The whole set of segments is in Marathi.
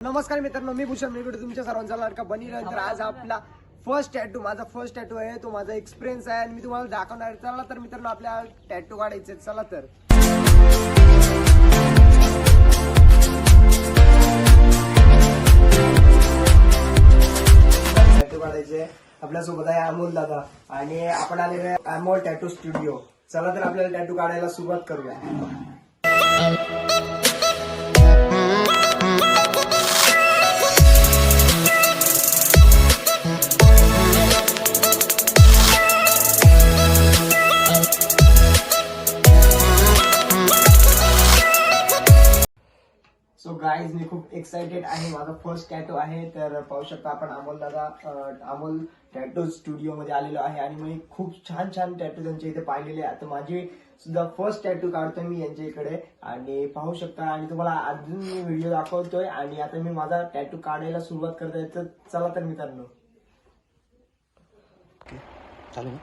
नमस्कार मित्रांनो मी भूषण मी तुमच्या सर्वांचा लाडका बनी तर आज आपला फर्स्ट टॅटू माझा फर्स्ट टॅटू आहे तो माझा एक्सपिरियन्स आहे आणि मी तुम्हाला दाखवणार चला तर मित्रांनो आपल्या टॅटू काढायचे चला तर. टॅटू काढायचे आपल्यासोबत आहे अमोल दादा आणि आपण आले आहे अमोल टॅटू स्टुडिओ चला तर आपल्याला टॅटू काढायला सुरुवात करूया. गाईज मी खूप एक्साइटेड आहे. माझा फर्स्ट टॅटो आहे तर पाहू शकता आपण अमोल दादा अमोल टॅटो स्टुडिओ मध्ये आलेलो आहे आणि मी खूप छान छान टॅटो त्यांच्या इथे पाहिलेले आहे आता माझी सुद्धा फर्स्ट टॅटू काढतोय मी यांच्या इकडे. आणि पाहू शकता आणि तुम्हाला अजून मी व्हिडिओ दाखवतोय. आणि आता मी माझा टॅटू काढायला सुरुवात करतोय. तर चला तर मित्रांनो. चालेल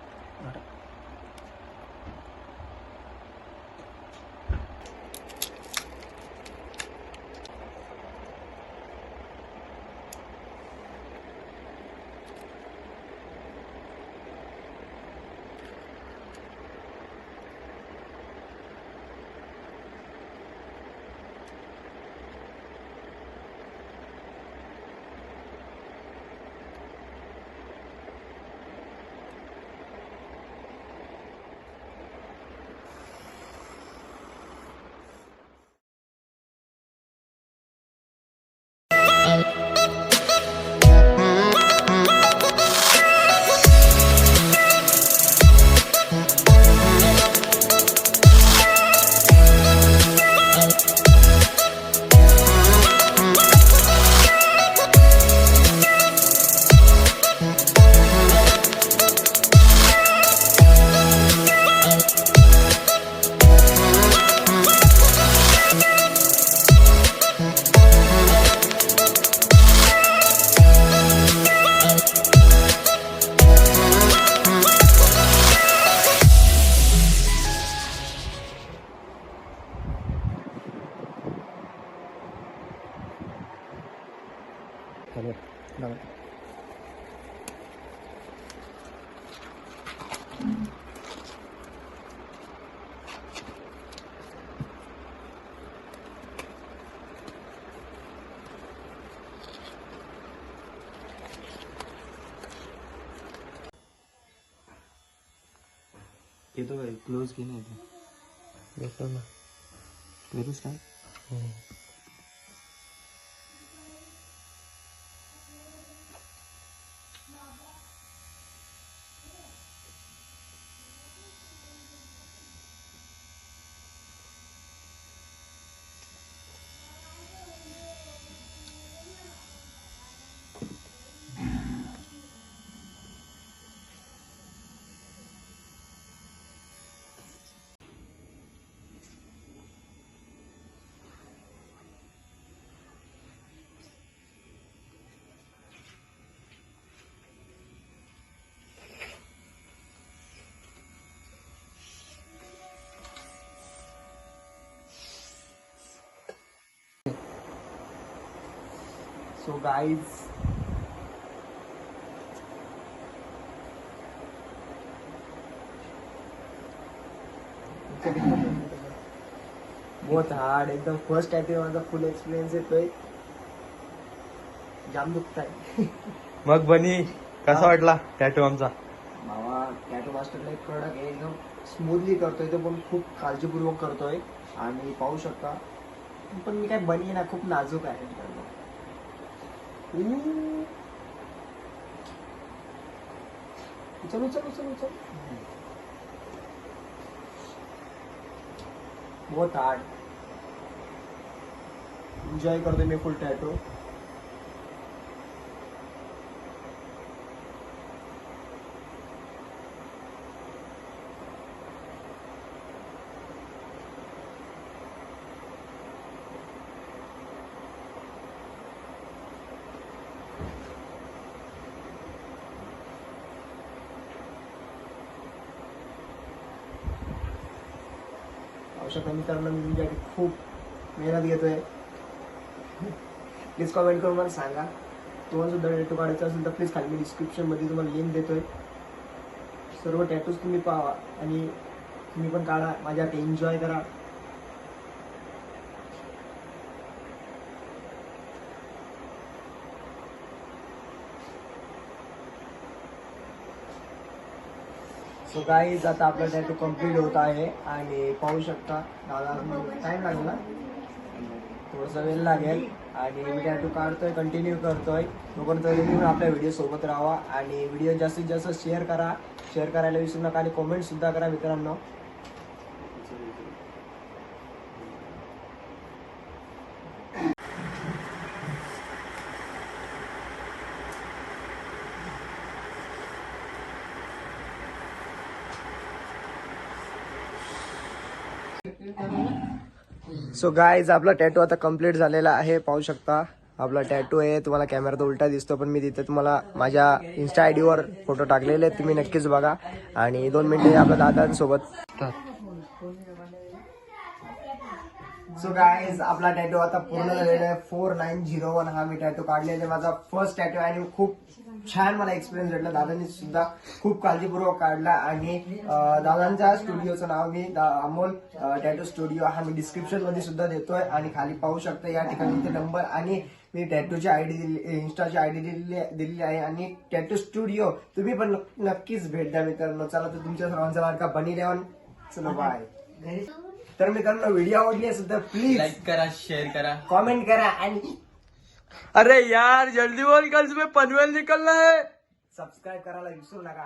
येतो काय क्लोज की नाही भेटलो ना येतोच काय सो गाईज बहुत हार्ड एकदम फर्स्ट टाइम माझा फुल एक्सपिरियन्स येतोय. जाम दुखताय. मग बनी कसा वाटला टॅटू आमचा? मावा टॅटो मास्टरला एक प्रॉडक्ट आहे एकदम स्मूथली करतोय तो पण खूप काळजीपूर्वक करतोय. आणि पाहू शकता पण मी काय बनी ना खूप नाजूक आहे. ऊ. उचल उचल उचल उचल बहुत हार्ड एन्जॉय करतोय मी फुल टॅटो अशा शकता मी तुमच्यासाठी खूप मेहनत घेतोय. प्लीज कमेंट करून मला सांगा. तुम्हाला सुद्धा टॅटू काढायचा असेल तर प्लीज खाली मी डिस्क्रिप्शनमध्ये तुम्हाला लिंक देतोय. सर्व टॅटूज तुम्ही पाहा आणि तुम्ही पण काढा. माझ्या एन्जॉय करा. सो गाईज आता आपला टॅटू कंप्लीट होत आहे आणि पाहू शकता दादा टाईम लागेल. ना थोडासा वेळ लागेल आणि मी टॅटू काढतोय कंटिन्यू करतोय. तोपर्यंत तुम्ही आपल्या व्हिडिओ सोबत राहा आणि व्हिडिओ जास्तीत जास्त शेअर करा. शेअर करायला विसरू नका आणि कमेंट सुद्धा करा मित्रांनो. सो गायज आपला टॅटू आता कंप्लीट झालेला आहे पाहू शकता. आपला टॅटू आहे तुम्हाला कॅमेरा उलटा दिसतो पण मी तिथे तुम्हाला माझ्या इन्स्टा आय डीवर फोटो टाकलेले आहेत तुम्ही नक्कीच बघा. आणि दोन मिनिटे आपल्या दादांसोबत. सो गाईज आपला टॅटो आता पूर्ण झालेला आहे. फोर नाईन झिरो वन हा मी टॅटो काढलेला आहे. माझा फर्स्ट टॅटो आणि खूप छान मला एक्सपिरियन्स भेटला. दादांनी सुद्धा खूप काळजीपूर्वक काढला आणि दादांच्या स्टुडिओचं नाव मी अमोल टॅटू स्टुडिओ हा मी डिस्क्रिप्शनमध्ये सुद्धा देतोय आणि खाली पाहू शकता या ठिकाणी ते नंबर आणि मी टॅटूची आयडी दिली इन्स्टाची आयडी दिलेली दिलेली आहे आणि टॅटू स्टुडिओ तुम्ही पण नक्कीच भेट द्या मित्रांनो. चला तर तुमच्या सर्वांचा लाडका बनी रेवन चला बाय तर मित्रांनो व्हिडिओ आवडली असेल तर प्लीज़ लाईक करा शेअर करा. कॉमेंट करा आणि अरे यार जल्दी बोल कल सुबह पनवेल निकलना है. सब्सक्राइब करायला विसरू नका.